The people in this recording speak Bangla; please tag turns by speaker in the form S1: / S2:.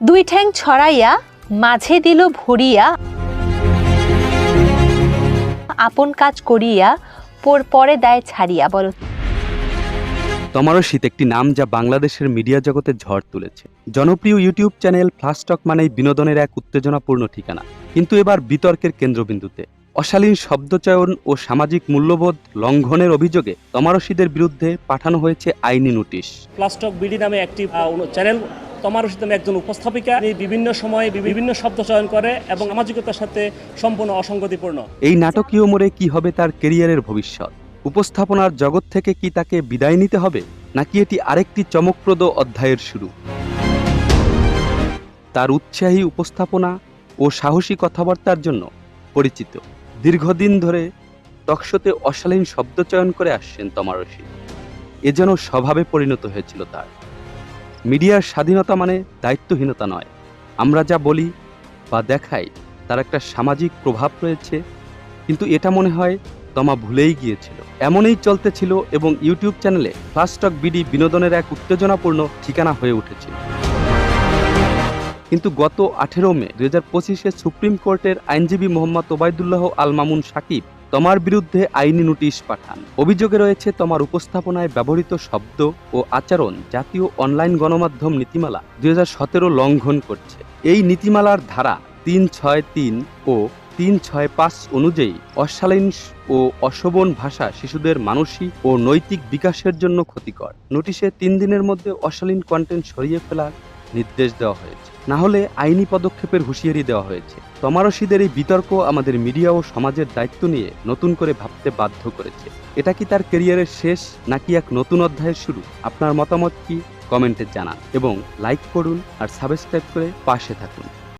S1: দুই ঠ্যাং ছড়াইয়া মাঝে দিল ভরিয়া আপন কাজ করিয়া পর পরে দেয় ছাড়িয়া বলো।
S2: তমারও শীত একটি নাম যা বাংলাদেশের মিডিয়া জগতে ঝড় তুলেছে। জনপ্রিয় ইউটিউব চ্যানেল ফ্লাস্টক মানেই বিনোদনের এক উত্তেজনাপূর্ণ ঠিকানা। কিন্তু এবার বিতর্কের কেন্দ্রবিন্দুতে। অশালীন শব্দচয়ন ও সামাজিক মূল্যবোধ লঙ্ঘনের অভিযোগে তমারশিদের বিরুদ্ধে পাঠানো হয়েছে আইনি নোটিশ।
S3: প্লাস্টক বিডি নামে একটি চ্যানেল। তমার রশিদ নামে একজন উপস্থাপিকা। বিভিন্ন সময়ে বিভিন্ন শব্দ চয়ন করে এবং সামাজিকতার সাথে সম্পূর্ণ অসঙ্গতিপূর্ণ।
S2: এই নাটকীয় মোড়ে কি হবে তার কেরিয়ারের ভবিষ্যৎ? উপস্থাপনার জগৎ থেকে কি তাকে বিদায় নিতে হবে? নাকি এটি আরেকটি চমকপ্রদ অধ্যায়ের শুরু? তার উৎসাহী উপস্থাপনা ও সাহসী কথাবার্তার জন্য পরিচিত। দীর্ঘদিন ধরে টকশোতে অশালীন শব্দ চয়ন করে আসছেন তমারসী। এ যেন স্বভাবে পরিণত হয়েছিল তার। মিডিয়ার স্বাধীনতা মানে দায়িত্বহীনতা নয়। আমরা যা বলি বা দেখাই, তার একটা সামাজিক প্রভাব রয়েছে, কিন্তু এটা মনে হয় তমা ভুলেই গিয়েছিল। এমনই চলতেছিল এবং ইউটিউব চ্যানেলে ফ্লাস্টক বিডি বিনোদনের এক উত্তেজনাপূর্ণ ঠিকানা হয়ে উঠেছিল। কিন্তু গত আঠেরো মে দু হাজার পঁচিশে সুপ্রিম কোর্টের আইনজীবী মোহাম্মদ ওবায়দুল্লাহ আল মামুন সাকিব তমার বিরুদ্ধে আইনি নোটিশ পাঠান। অভিযোগে রয়েছে তোমার উপস্থাপনায় ব্যবহৃত শব্দ ও আচরণ জাতীয় অনলাইন গণমাধ্যম নীতিমালা দু হাজার সতেরো লঙ্ঘন করছে। এই নীতিমালার ধারা তিন ছয় তিন ও তিন ছয় পাঁচ অনুযায়ী অশালীন ও অশোভন ভাষা শিশুদের মানসিক ও নৈতিক বিকাশের জন্য ক্ষতিকর। নোটিশে তিন দিনের মধ্যে অশালীন কন্টেন্ট সরিয়ে ফেলার নির্দেশ দেওয়া হয়েছে। না হলে আইনি পদক্ষেপের হুঁশিয়ারি দেওয়া হয়েছে। তমারসিদের এই বিতর্ক আমাদের মিডিয়া ও সমাজের দায়িত্ব নিয়ে নতুন করে ভাবতে বাধ্য করেছে। এটা কি তার কেরিয়ারের শেষ নাকি এক নতুন অধ্যায়ের শুরু? আপনার মতামত কি? কমেন্টে জানান এবং লাইক করুন আর সাবস্ক্রাইব করে পাশে থাকুন।